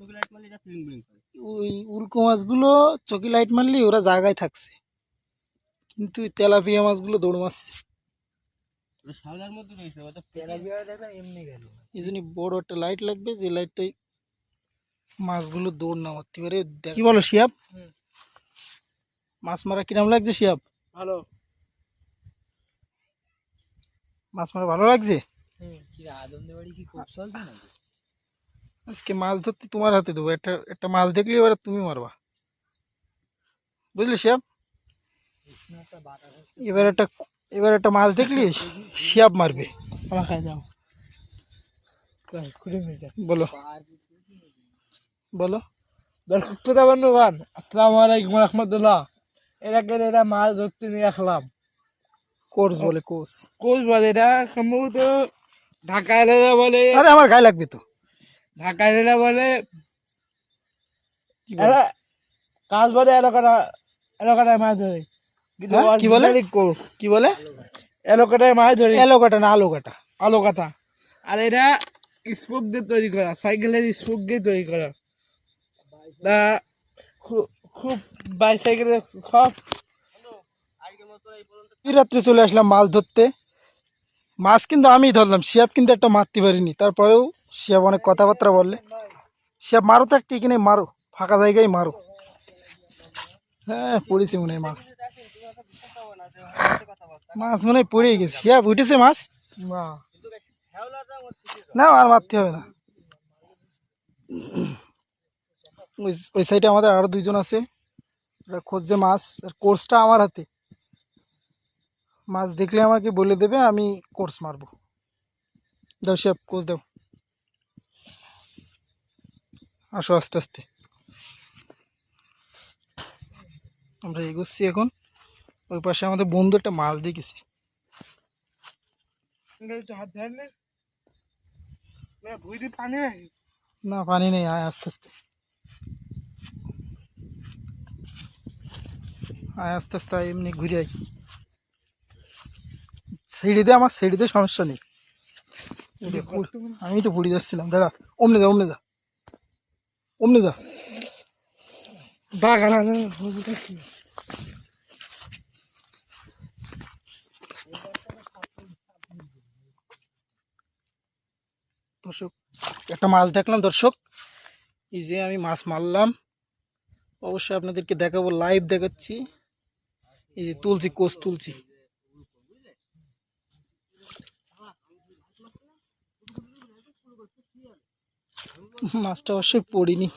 ওই মাছগুলো চকি লাইট মারলে ওরা জায়গায় থাকছে। কিন্তু তেলাপিয়া মাছগুলো দৌড় মারছে। এই জন্য বড় একটা লাইট লাগবে যে লাইটটাই মাছগুলো দৌড় না মারতে পারে। কি বলো শিয়াব? হুম। মাছ মারা কিরম লাগছে শিয়াব? ভালো। মাছ মারা ভালো লাগছে? হুম। কি আদম কি খুব চলছে নাকি? আজকে মাছ ধরতে তোমার হাতে দেবো। একটা একটা মাছ দেখলে এবার তুমি মারবা। বুঝলি শিয়াব? এবার একটা এবার একটা মাছ দেখলি শিয়াব মারবে। যাও। বলো। বলো। দর্শক শ্রোতা বন্ধুগণ আসসালামু আলাইকুম রহমতুল্লাহ। এর আগে এরা মাছ ধরতে নিয়ে আসলাম? কোর্স বলে কোর্স। কোচ বলে এটা সম্ভবত ঢাকা এলাকা বলে আরে আমার গায়ে লাগবে তো। ঢাকা এলাকা বলে কি বলে? এরা কাজ বলে এলাকাটা এলাকাটায় মাছ ধরে। হ্যাঁ, কি বলে? কি বলে? এলাকাটায় মাছ ধরে। এলো কাটা না আলো কাটা আলো কথা আর এটা স্পোক দিয়ে তৈরি করা সাইকেলের স্পোক দিয়ে তৈরি করা। তা খুব বাইসাইকেলের সব। এই রাত্রে চলে আসলাম মাছ ধরতে। মাছ কিন্তু আমি ধরলাম শিয়াব কিন্তু একটা মারতে পারিনি তারপরেও শিয়াব অনেক কথাবার্তা বললে। শিয়াব মারো তো একটা এখানে মারো ফাঁকা জায়গায় মারো। হ্যাঁ পড়েছে মনে হয় মাছ। মাছ মনে হয় পড়ে গেছে। শিয়াব উঠেছে মাছ? না। না আর মারতে হবে না। ওই সাইডে আমাদের আরও দুইজন আছে। ওরা খুঁজছে মাছ আর কোর্সটা আমার হাতে। মাছ দেখলে আমাকে বলে দেবে আমি কোর্স মারবো। দাও সে কোর্স দাও। আসো আস্তে আস্তে। আমরা এগোচ্ছি এখন। ওই পাশে আমাদের বন্ধু একটা মাছ দেখেছে। না। পানি নেই আয় আস্তে আস্তে। আয় আস্তে আস্তে আয় এমনি ঘুরে আয়। সিঁড়িতে আমার সিঁড়িতে সমস্যা নেই। আমি তো পুড়ে যাচ্ছিলাম দাঁড়া অমনে যা অমনে যা। অমনে যা। বাগান দর্শক একটা মাছ দেখলাম দর্শক। এই যে আমি মাছ মারলাম। অবশ্যই আপনাদেরকে দেখাবো লাইভ দেখাচ্ছি। এই যে তুলছি কোষ তুলছি। মাছটা অবশ্যই পড়িনি।